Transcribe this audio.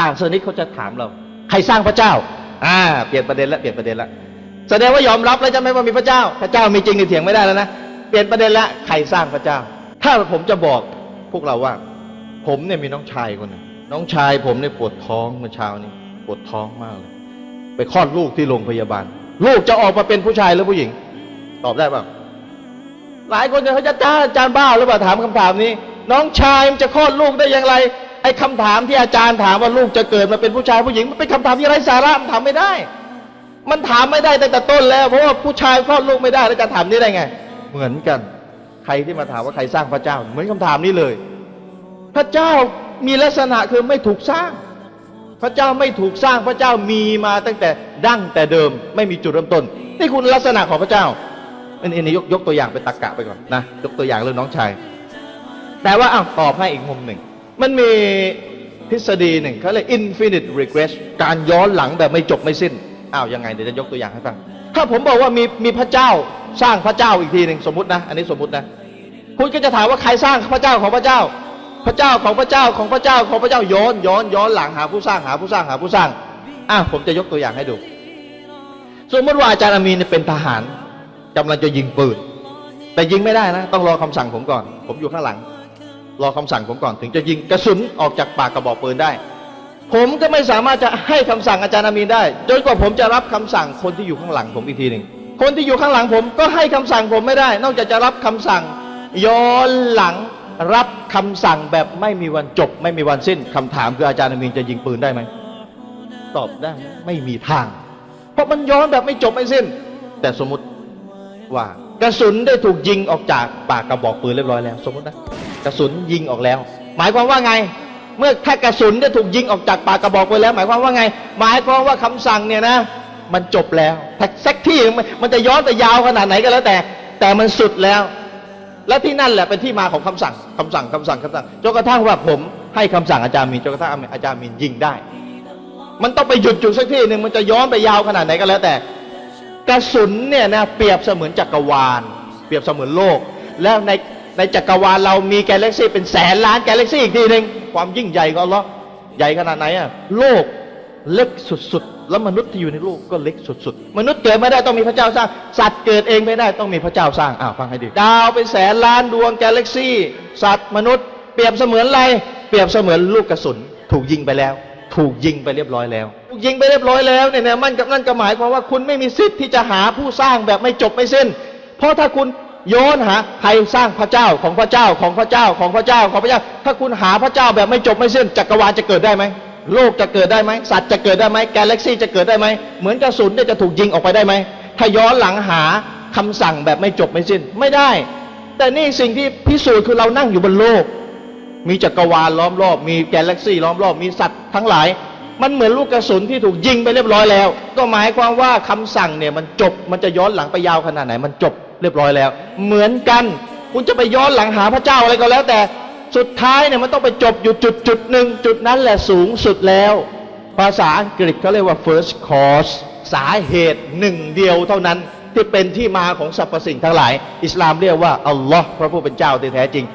ต่างศาสนิกเขาจะถามเรา ใครสร้างพระเจ้า อ่า เปลี่ยนประเด็นแล้วเปลี่ยนประเด็นแล้วแสดงว่ายอมรับแล้วใช่ไหมว่ามีพระเจ้า พระเจ้ามีจริงนี่เถียงไม่ได้แล้วนะเปลี่ยนประเด็นแล้วใครสร้างพระเจ้า ถ้าผมจะบอกพวกเราว่า ผมเนี่ยมีน้องชายคนหนึงน้องชายผมเนี่ยปวดท้องเมื่อเช้านี้ปวดท้องมากเลย ไปคลอดลูกที่โรงพยาบาล ลูกจะออกมาเป็นผู้ชายหรือผู้หญิง ตอบได้เปล่าหลายคนจะเขาจะจ้าอาจารย์บ้าหรือเปล่าถามคำถามนี้ น้องชายมันจะคลอดลูกได้อย่างไร ไอ้คำถามที่อาจารย์ถามว่าลูกจะเกิดมาเป็นผู้ชายผู้หญิง มันเป็นคำถามที่ไร้สาระมันถามไม่ได้ มันถามไม่ได้ตั้งแต่ต้นแล้ว เพราะว่าผู้ชายคลอดลูกไม่ได้แล้วจะถามนี้ได้ไง เหมือนกัน ใครที่มาถามว่าใครสร้างพระเจ้า เหมือนคำถามนี้เลย พระเจ้ามีลักษณะคือไม่ถูกสร้าง พระเจ้าไม่ถูกสร้างพระเจ้ามีมาตั้งแต่ดั้งแต่เดิม ไม่มีจุดเริ่มต้นนี่คุณลักษณะของพระเจ้าอันนี้ยกยกตัวอย่างเป็นตรรกะไปก่อนนะยกตัวอย่างเรื่องน้องชายแต่ว่าอ้าวตอบให้อีกมุมหนึ่ง มันมีทฤษฎีหนึ่งเขาเรียก infinite regress การย้อนหลังแบบไม่จบไม่สิ้น อ้าวยังไงเดี๋ยวจะยกตัวอย่างให้ฟัง ถ้าผมบอกว่ามีมีพระเจ้าสร้างพระเจ้าอีกทีหนึ่งสมมตินะ อันนี้สมมตินะ คุณก็จะถามว่าใครสร้างพระเจ้าของพระเจ้า พระเจ้าของพระเจ้าของพระเจ้าของพระเจ้าย้อนย้อนย้อนหลังหาผู้สร้างหาผู้สร้างหาผู้สร้างอะผมจะยกตัวอย่างให้ดู สมมติว่าอาจารย์อามีนเป็นทหารกำลังจะยิงปืน แต่ยิงไม่ได้นะ ต้องรอคำสั่งผมก่อน ผมอยู่ข้างหลัง รอคำสั่งผมก่อนถึงจะยิงกระสุนออกจากปากกระบอกปืนได้ ผมก็ไม่สามารถจะให้คำสั่งอาจารย์อามีนได้จนกว่าผมจะรับคำสั่งคนที่อยู่ข้างหลังผมอีกทีหนึ่งคนที่อยู่ข้างหลังผมก็ให้คำสั่งผมไม่ได้ นอกจากจะรับคำสั่งย้อนหลังรับคำสั่งแบบไม่มีวันจบ ไม่มีวันสิ้นคำถามคืออาจารย์อามีนจะยิงปืนได้ไหมตอบได้ไม่มีทาง เพราะมันย้อนแบบไม่จบไม่สิ้น แต่สมมติว่า กระสุนได้ถูกยิงออกจากปากกระบอกปืนเรียบร้อยแล้ว สมมตินะกระสุนยิงออกแล้ว หมายความว่าไง เมื่อถ้ากระสุนได้ถูกยิงออกจากปากกระบอกปืนแล้ว หมายความว่าไง หมายความว่าคำสั่งเนี่ยนะ มันจบแล้วถ้าสักที่มันจะย้อนไปยาวขนาดไหนก็แล้วแต่ แต่มันสุดแล้ว และที่นั่นแหละเป็นที่มาของคำสั่งคำสั่งคำสั่งคำสั่งจนกระทั่งว่าผมให้คำสั่งอาจารย์มีนจนกระทั่งอาจารย์มีนยิงได้ มันต้องไปหยุดอยู่สักที่หนึ่งมันจะย้อนไปยาวขนาดไหนก็แล้วแต่ กระสุนเนี่ยนะเปรียบเสมือนจักรวาล เปรียบเสมือนโลก แล้วในในจักรวาลเรามีกาแล็กซี่เป็นแสนล้านกาแล็กซี่อีกทีหนึ่งความยิ่งใหญ่ก็ล้อใหญ่ขนาดไหนอะโลกเล็กสุดๆ แล้วมนุษย์ที่อยู่ในโลกก็เล็กสุดๆ มนุษย์เกิดไม่ได้ต้องมีพระเจ้าสร้าง สัตว์เกิดเองไม่ได้ต้องมีพระเจ้าสร้างอ้าวฟังให้ดี ดาวเป็นแสนล้านดวงกาแล็กซี่ สัตว์มนุษย์ เปรียบเสมือนอะไร เปรียบเสมือนลูกกระสุนถูกยิงไปแล้ว ถูกยิงไปเรียบร้อยแล้ว ถูกยิงไปเรียบร้อยแล้วเนี่ยนะมันกับนั่นก็หมายความว่าคุณไม่มีสิทธิ์ที่จะหาผู้สร้างแบบไม่จบไม่สิ้น เพราะถ้าคุณโยนหาใครสร้างพระเจ้าของพระเจ้าของพระเจ้าของพระเจ้าของพระเจ้า ถ้าคุณหาพระเจ้าแบบไม่จบไม่สิ้นจักรวาลจะเกิดได้ไหมโลกจะเกิดได้ไหมสัตว์จะเกิดได้ไหมกาแล็กซี่จะเกิดได้ไหมเหมือนกระสุนเนี่ยจะถูกยิงออกไปได้ไหมถ้าย้อนหลังหาคำสั่งแบบไม่จบไม่สิ้นไม่ได้ แต่นี่สิ่งที่พิสูจน์คือเรานั่งอยู่บนโลก มีจักรวาลล้อมรอบ มีแกาแล็กซี่ล้อมรอบ มีสัตว์ทั้งหลาย มันเหมือนลูกกระสุนที่ถูกยิงไปเรียบร้อยแล้ว ก็หมายความว่าคำสั่งเนี่ยมันจบ มันจะย้อนหลังไปยาวขนาดไหน มันจบเรียบร้อยแล้ว เหมือนกัน คุณจะไปย้อนหลังหาพระเจ้าอะไรก็แล้ว แต่ สุดท้ายเนี่ยมันต้องไปจบอยู่จุดจุดหนึ่งจุดนั้นแหละสูงสุดแล้ว ภาษาอังกฤษเขาเรียกว่า first cause สาเหตุหนึ่งเดียวเท่านั้นที่เป็นที่มาของสรรพสิ่งทั้งหลาย อิสลามเรียกว่าอัลลอฮ์พระผู้เป็นเจ้าแท้จริง